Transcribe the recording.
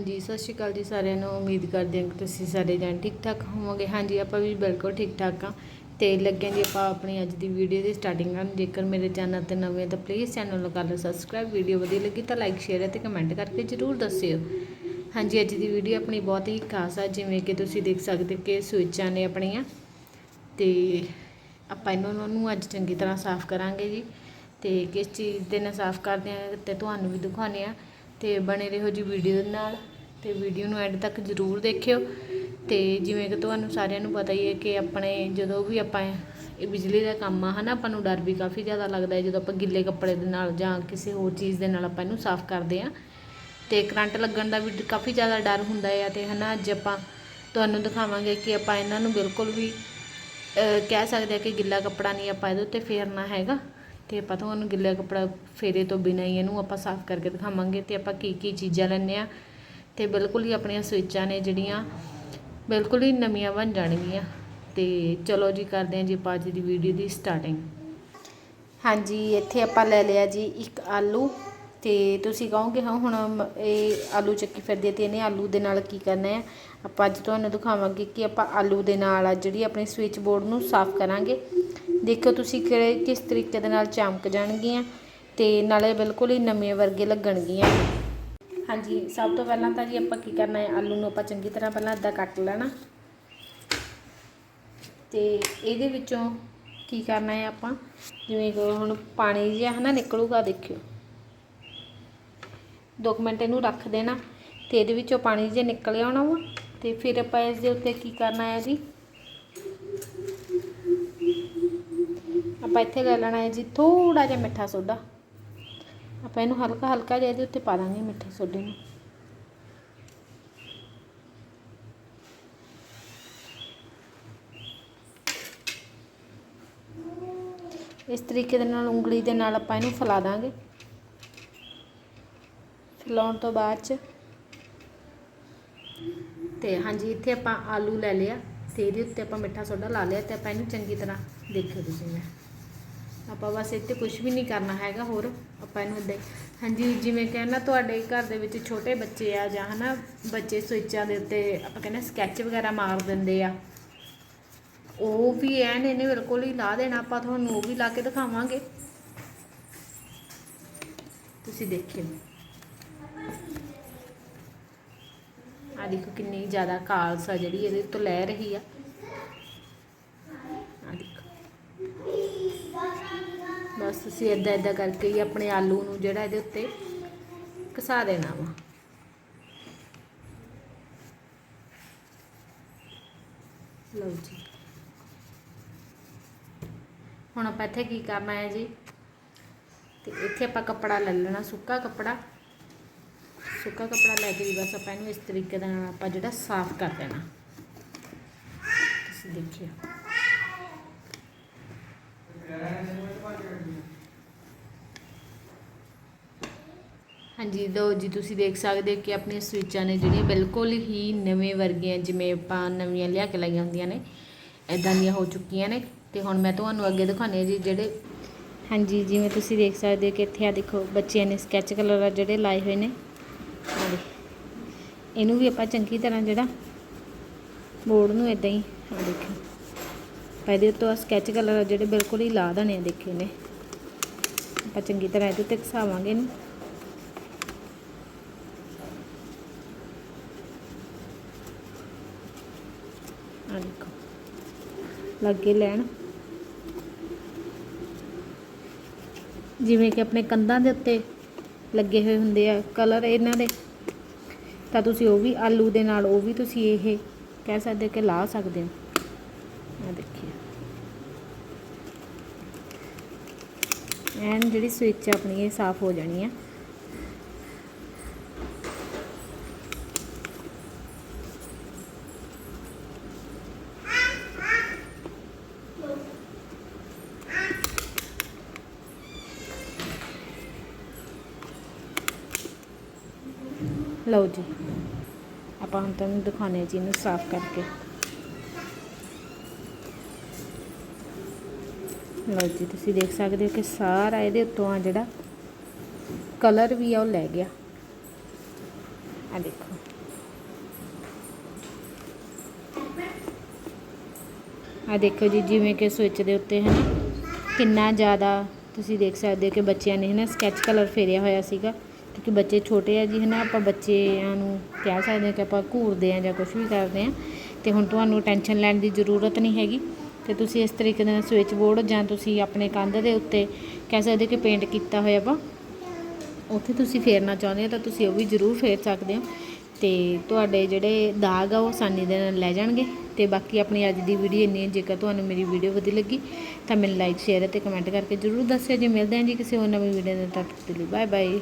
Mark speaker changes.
Speaker 1: ਹਾਂਜੀ ਸਤਿ ਸ਼੍ਰੀ ਅਕਾਲ ਜੀ ਸਾਰਿਆਂ ਨੂੰ। ਉਮੀਦ ਕਰਦੇ ਹਾਂ ਕਿ ਤੁਸੀਂ ਸਾਰੇ ਜਣ ਠੀਕ ਠਾਕ ਹੋਵੋਗੇ। ਹਾਂਜੀ, ਆਪਾਂ ਵੀ ਬਿਲਕੁਲ ਠੀਕ ਠਾਕ ਹਾਂ। ਤੇ ਲੱਗਿਆ ਜੀ ਆਪਾਂ ਆਪਣੀ ਅੱਜ ਦੀ ਵੀਡੀਓ ਦੀ ਸਟਾਰਟਿੰਗ ਕਰਨ। ਜੇਕਰ ਮੇਰੇ ਚੈਨਲ ਤੇ ਨਵੇਂ ਹੋ ਤਾਂ ਪਲੀਜ਼ ਚੈਨਲ ਨੂੰ ਕਰ ਲਓ ਸਬਸਕ੍ਰਾਈਬ ਵੀਡੀਓ ਵਧੀਆ ਲੱਗੀ ਤਾਂ ਲਾਈਕ ਸ਼ੇਅਰ ਅਤੇ ਕਮੈਂਟ ਕਰਕੇ ਜਰੂਰ ਦੱਸਿਓ। ਹਾਂਜੀ, ਅੱਜ ਦੀ ਵੀਡੀਓ ਆਪਣੀ ਬਹੁਤ ਹੀ ਖਾਸ ਆ। ਜਿਵੇਂ ਕਿ ਤੁਸੀਂ ਦੇਖ ਸਕਦੇ ਕਿ ਸਵਿੱਚਾਂ ਨੇ ਆਪਣੀਆਂ। ਤੇ ਆਪਾਂ ਇਹਨਾਂ ਨੂੰ ਅੱਜ ਚੰਗੀ ਤਰ੍ਹਾਂ ਸਾਫ਼ ਕਰਾਂਗੇ ਜੀ। ਤੇ ਕਿਸ ਚੀਜ਼ ਦੇ ਨਾਲ ਸਾਫ਼ ਕਰਦੇ ਆ ਤੇ ਤੁਹਾਨੂੰ ਵੀ ਦਿਖਾਉਂਦੇ ਆ ਤੇ ਬਣੇ ਰਹੋ ਜੀ ਵੀਡੀਓ ਨਾਲ। ਤੇ ਵੀਡੀਓ ਨੂੰ ਐਂਡ ਤੱਕ ਜ਼ਰੂਰ ਦੇਖਿਓ। ਤੇ ਜਿਵੇਂ ਕਿ ਤੁਹਾਨੂੰ ਸਾਰਿਆਂ ਨੂੰ ਪਤਾ ਹੀ ਹੈ ਕਿ ਆਪਣੇ ਜਦੋਂ ਵੀ ਆਪਾਂ ਇਹ ਬਿਜਲੀ ਦਾ ਕੰਮ ਆ, ਹਨਾ, ਆਪਾਂ ਨੂੰ ਡਰ ਵੀ ਕਾਫੀ ਜ਼ਿਆਦਾ ਲੱਗਦਾ ਹੈ, ਜਦੋਂ ਆਪਾਂ ਗਿੱਲੇ ਕੱਪੜੇ ਦੇ ਨਾਲ ਜਾਂ ਕਿਸੇ ਹੋਰ ਚੀਜ਼ ਦੇ ਨਾਲ ਆਪਾਂ ਇਹਨੂੰ ਸਾਫ਼ ਕਰਦੇ ਆ ਤੇ ਕਰੰਟ ਲੱਗਣ ਦਾ ਵੀ ਕਾਫੀ ਜ਼ਿਆਦਾ ਡਰ ਹੁੰਦਾ ਹੈ ਤੇ ਹਨਾ, ਅੱਜ ਆਪਾਂ ਤੁਹਾਨੂੰ ਦਿਖਾਵਾਂਗੇ ਕਿ ਆਪਾਂ ਇਹਨਾਂ ਨੂੰ ਬਿਲਕੁਲ ਵੀ ਕਹਿ ਸਕਦੇ ਆ ਕਿ ਗਿੱਲਾ ਕੱਪੜਾ ਨਹੀਂ ਆਪਾਂ ਇਹਦੇ ਉੱਤੇ ਫੇਰਨਾ ਹੈਗਾ। ਤੇ ਆਪਾਂ ਤੁਹਾਨੂੰ ਗਿੱਲਾ ਕੱਪੜਾ ਫੇਰੇ ਤੋਂ ਬਿਨਾਂ ਹੀ ਇਹਨੂੰ ਆਪਾਂ ਸਾਫ਼ ਕਰਕੇ ਦਿਖਾਵਾਂਗੇ ਤੇ ਆਪਾਂ ਕੀ ਕੀ ਚੀਜ਼ਾਂ ਲੈਂਦੇ ਆ ਤੇ ਬਿਲਕੁਲ ਹੀ ਆਪਣੀਆਂ ਸਵਿੱਚਾਂ ਨੇ ਜਿਹੜੀਆਂ ਬਿਲਕੁਲ ਹੀ ਨਵੀਆਂ ਬਣ ਜਾਣਗੀਆਂ। ਤੇ ਚਲੋ ਜੀ, ਕਰਦੇ ਹਾਂ ਜੀ ਆਪਾਂ ਅੱਜ ਦੀ ਵੀਡੀਓ ਦੀ ਸਟਾਰਟਿੰਗ ਹਾਂਜੀ, ਇੱਥੇ ਆਪਾਂ ਲੈ ਲਿਆ ਜੀ ਇੱਕ ਆਲੂ। ਤੇ ਤੁਸੀਂ ਕਹੋਗੇ, ਹਾਂ, ਹੁਣ ਮ- ਇਹ ਆਲੂ ਚੱਕੀ ਫਿਰਦੀ ਹੈ ਤੇ ਇਹਨੇ ਆਲੂ ਦੇ ਨਾਲ ਕੀ ਕਰਨਾ ਹੈ? ਆਪਾਂ ਅੱਜ ਤੁਹਾਨੂੰ ਦਿਖਾਵਾਂਗੇ ਕਿ ਆਪਾਂ ਆਲੂ ਦੇ ਨਾਲ ਆ ਜਿਹੜੀ ਆਪਣੀ ਸਵਿਚ ਬੋਰਡ ਨੂੰ ਸਾਫ਼ ਕਰਾਂਗੇ। ਦੇਖੋ ਤੁਸੀਂ ਕਿਹੜੇ, ਕਿਸ ਤਰੀਕੇ ਦੇ ਨਾਲ ਚਮਕ ਜਾਣਗੀਆਂ ਤੇ ਨਾਲੇ ਬਿਲਕੁਲ ਹੀ ਨਵੇਂ ਵਰਗੇ ਲੱਗਣਗੀਆਂ। ਹਾਂਜੀ, ਸਭ ਤੋਂ ਪਹਿਲਾਂ ਤਾਂ ਜੀ ਆਪਾਂ ਕੀ ਕਰਨਾ ਹੈ, ਆਲੂ ਨੂੰ ਆਪਾਂ ਚੰਗੀ ਤਰ੍ਹਾਂ ਪਹਿਲਾਂ ਅੱਧਾ ਕੱਟ ਲੈਣਾ। ਤੇ ਇਹਦੇ ਵਿੱਚੋਂ ਕੀ ਕਰਨਾ ਹੈ ਆਪਾਂ, ਜਿਵੇਂ ਕਿ ਹੁਣ ਪਾਣੀ ਜਿਹਾ ਹਨਾ ਨਿਕਲੂਗਾ, ਦੇਖਿਓ। ਦੋ ਕੁ ਮਿੰਟ ਇਹਨੂੰ ਰੱਖ ਦੇਣਾ, ਤੇ ਇਹਦੇ ਵਿੱਚੋਂ ਪਾਣੀ ਜਿਹਾ ਨਿਕਲ ਆਉਣਾ ਵਾ, ਤੇ ਫਿਰ ਆਪਾਂ ਇਸ ਦੇ ਉੱਤੇ ਕੀ ਕਰਨਾ ਹੈ ਜੀ? ਆਪਾਂ ਇੱਥੇ ਲੈ ਲੈਣਾ ਹੈ ਜੀ ਥੋੜਾ ਜਿਹਾ ਮਿੱਠਾ ਸੋਡਾ। ਆਪਾਂ ਇਹਨੂੰ ਹਲਕਾ ਹਲਕਾ ਜਿਹਾ ਇਹਦੇ ਉੱਤੇ ਪਾ ਦਾਂਗੇ ਮਿੱਠੇ ਸੋਡੇ ਨੂੰ। ਇਸ ਤਰੀਕੇ ਦੇ ਨਾਲ, ਉਂਗਲੀ ਦੇ ਨਾਲ ਆਪਾਂ ਇਹਨੂੰ ਫੈਲਾ ਦਾਂਗੇ। ਫੈਲਾਉਣ ਤੋਂ ਬਾਅਦ ਚ ਤੇ ਹਾਂਜੀ, ਇੱਥੇ ਆਪਾਂ ਆਲੂ ਲੈ ਲਿਆ ਤੇ ਇਹਦੇ ਉੱਤੇ ਆਪਾਂ ਮਿੱਠਾ ਸੋਡਾ ਲਾ ਲਿਆ ਤੇ ਆਪਾਂ ਇਹਨੂੰ ਚੰਗੀ ਤਰ੍ਹਾਂ ਦੇਖਿਓ ਤੁਸੀਂ। ਮੈਂ ਆਪਾਂ ਬਸ ਇੱਥੇ ਕੁਝ ਵੀ ਨਹੀਂ ਕਰਨਾ ਹੈਗਾ, ਹੋਰ ਆਪਾਂ ਇਹਨੂੰ ਇੱਦਾਂ ਹਾਂਜੀ, ਜਿਵੇਂ ਕਹਿੰਦਾ ਤੁਹਾਡੇ ਘਰ ਦੇ ਵਿੱਚ ਛੋਟੇ ਬੱਚੇ ਆ ਜਾਂ ਹਨਾ, ਬੱਚੇ ਸਵਿੱਚਾਂ ਦੇ ਉੱਤੇ ਆਪਾਂ ਕਹਿੰਦੇ ਸਕੈਚ ਵਗੈਰਾ ਮਾਰ ਦਿੰਦੇ ਆ। ਉਹ ਵੀ ਐਨ ਇਹਨੇ ਬਿਲਕੁਲ ਹੀ ਲਾ ਦੇਣਾ, ਆਪਾਂ ਤੁਹਾਨੂੰ ਉਹ ਵੀ ਲਾ ਕੇ ਦਿਖਾਵਾਂਗੇ। ਤੁਸੀਂ ਦੇਖਿਓ। ਆ ਦੇਖੋ ਕਿੰਨੀ ਜ਼ਿਆਦਾ ਕਾਲਸਾ ਜਿਹੜੀ ਇਹਦੇ ਤੋਂ ਲੈ ਰਹੀ ਆ ਦੇਖੋ ਬਸ ਤੁਸੀਂ ਇਦਾਂ ਇਦਾਂ ਕਰਕੇ ਹੀ ਆਪਣੇ ਆਲੂ ਨੂੰ ਜਿਹੜਾ ਇਹਦੇ ਉੱਤੇ ਘਸਾ ਦੇਣਾ ਵਾ। ਲਓ ਜੀ। ਹੁਣ ਆਪਾਂ ਇੱਥੇ ਕੀ ਕਰਨਾ ਹੈ ਜੀ? ਤੇ ਇੱਥੇ ਆਪਾਂ ਕੱਪੜਾ ਲੈ ਲੈਣਾ, ਸੁੱਕਾ ਕੱਪੜਾ। ਸੁੱਕਾ ਕੱਪੜਾ ਲੈ ਕੇ ਵੀ ਬਸ ਆਪਾਂ ਇਹਨੂੰ ਇਸ ਤਰੀਕੇ ਦੇ ਨਾਲ ਆਪਾਂ ਜਿਹੜਾ ਸਾਫ਼ ਕਰ ਦੇਣਾ। ਤੁਸੀਂ ਦੇਖਿਓ। ਹਾਂਜੀ ਦੋ ਜੀ, ਤੁਸੀਂ ਦੇਖ ਸਕਦੇ ਹੋ ਕਿ ਆਪਣੀਆਂ ਸਵਿੱਚਾਂ ਨੇ ਜਿਹੜੀਆਂ ਬਿਲਕੁਲ ਹੀ ਨਵੇਂ ਵਰਗੀਆਂ, ਜਿਵੇਂ ਆਪਾਂ ਨਵੀਆਂ ਲਿਆ ਕੇ ਲਾਈਆਂ ਹੁੰਦੀਆਂ ਨੇ ਇਦਾਂ ਦੀਆਂ ਹੋ ਚੁੱਕੀਆਂ ਨੇ। ਤੇ ਹੁਣ ਮੈਂ ਤੁਹਾਨੂੰ ਅੱਗੇ ਦਿਖਾਉਂਦੀ ਹਾਂ ਜੀ ਜਿਹੜੇ, ਹਾਂਜੀ, ਜਿਵੇਂ ਤੁਸੀਂ ਦੇਖ ਸਕਦੇ ਹੋ ਕਿ ਇੱਥੇ ਆ ਦੇਖੋ, ਬੱਚਿਆਂ ਨੇ ਸਕੈਚ ਕਲਰ ਆ ਜਿਹੜੇ ਲਾਏ ਹੋਏ ਨੇ। ਆ ਇਹਨੂੰ ਵੀ ਆਪਾਂ ਚੰਗੀ ਤਰ੍ਹਾਂ ਜਿਹੜਾ ਬੋਰਡ ਨੂੰ ਇਦਾਂ ਹੀ ਆ ਦੇਖੋ। ਇਹਦੇ ਉੱਤੋਂ ਸਕੈਚ ਕਲਰ ਜਿਹੜੇ ਬਿਲਕੁਲ ਹੀ ਲਾ ਦੇਣੇ ਆ, ਦੇਖੇ ਨੇ ਆਪਾਂ ਚੰਗੀ ਤਰ੍ਹਾਂ ਇਹਦੇ ਉੱਤੇ ਘਸਾਵਾਂਗੇ ਇਹਨੂੰ। ਦੇਖੋ। ਲੱਗੇ ਲੈਣ। ਜਿਵੇਂ ਕਿ ਆਪਣੇ ਕੰਧਾਂ ਦੇ ਉੱਤੇ ਲੱਗੇ ਹੋਏ ਹੁੰਦੇ ਆ ਕਲਰ ਇਹਨਾਂ ਦੇ। ਤਾਂ ਤੁਸੀਂ ਉਹ ਵੀ ਆਲੂ ਦੇ ਨਾਲ, ਉਹ ਵੀ ਤੁਸੀਂ ਇਹ ਕਹਿ ਸਕਦੇ ਹੋ ਕਿ ਲਾ ਸਕਦੇ ਹੋ। ਆ ਦੇਖਿਓ। ਐਨ ਜਿਹੜੀ ਸਵਿਚ ਆਪਣੀ ਇਹ ਸਾਫ਼ ਹੋ ਜਾਣੀ ਆ। ਲਓ ਜੀ। ਆਪਾਂ ਹੁਣ ਤੁਹਾਨੂੰ ਦਿਖਾਣੇ ਜੀ ਇਹਨੂੰ ਸਾਫ਼ ਕਰਕੇ। ਲਓ ਜੀ, ਤੁਸੀਂ ਦੇਖ ਸਕਦੇ ਹੋ ਕਿ ਸਾਰਾ ਇਹਦੇ ਉੱਤੋਂ ਆ ਜਿਹੜਾ ਕਲਰ ਵੀ ਆ, ਉਹ ਲੈ ਗਿਆ। ਆ ਦੇਖੋ। ਆ ਦੇਖੋ ਜੀ, ਜਿਵੇਂ ਕਿ ਸਵਿਚ ਦੇ ਉੱਤੇ ਹੈ ਨਾ ਕਿੰਨਾ ਜ਼ਿਆਦਾ ਤੁਸੀਂ ਦੇਖ ਸਕਦੇ ਹੋ ਕਿ ਬੱਚਿਆਂ ਨੇ ਹੈ ਨਾ ਸਕੈਚ ਕਲਰ ਫੇਰਿਆ ਹੋਇਆ ਸੀਗਾ। ਕਿਉਂਕਿ ਬੱਚੇ ਛੋਟੇ ਆ ਜੀ ਹੈ ਨਾ ਆਪਾਂ ਬੱਚਿਆਂ ਨੂੰ ਕਹਿ ਸਕਦੇ ਹਾਂ ਕਿ ਆਪਾਂ ਘੂਰਦੇ ਆ ਜਾਂ ਕੁਝ ਵੀ ਕਰਦੇ ਆ ਤੇ ਹੁਣ ਤੁਹਾਨੂੰ ਟੈਨਸ਼ਨ ਲੈਣ ਦੀ ਜ਼ਰੂਰਤ ਨਹੀਂ ਹੈਗੀ। ਤੇ ਤੁਸੀਂ ਇਸ ਤਰੀਕੇ ਦੇ ਨਾਲ ਸਵਿਚ ਬੋਰਡ ਜਾਂ ਤੁਸੀਂ ਆਪਣੇ ਕੰਧ ਦੇ ਉੱਤੇ ਕਹਿ ਸਕਦੇ ਕਿ ਪੇਂਟ ਕੀਤਾ ਹੋਇਆ ਵਾ, ਉੱਥੇ ਤੁਸੀਂ ਫੇਰਨਾ ਚਾਹੁੰਦੇ ਹੋ ਤਾਂ ਤੁਸੀਂ ਉਹ ਵੀ ਜ਼ਰੂਰ ਫੇਰ ਸਕਦੇ ਹੋ। ਤੇ ਤੁਹਾਡੇ ਜਿਹੜੇ ਦਾਗ ਆ, ਉਹ ਆਸਾਨੀ ਦੇ ਨਾਲ ਲੈ ਜਾਣਗੇ। ਤੇ ਬਾਕੀ ਆਪਣੀ ਅੱਜ ਦੀ ਵੀਡੀਓ ਇੰਨੀ ਹੈ, ਜੇਕਰ ਤੁਹਾਨੂੰ ਮੇਰੀ ਵੀਡੀਓ ਵਧੀਆ ਲੱਗੀ, ਤਾਂ ਮੈਨੂੰ ਲਾਈਕ ਸ਼ੇਅਰ ਅਤੇ ਕਮੈਂਟ ਕਰਕੇ ਜ਼ਰੂਰ ਦੱਸਿਓ। ਜੇ ਮਿਲਦੇ ਹਾਂ ਜੀ ਕਿਸੇ ਹੋਰ ਨਵੀਂ ਵੀਡੀਓ ਦੇ ਤੱਕ ਲਈ। Bye bye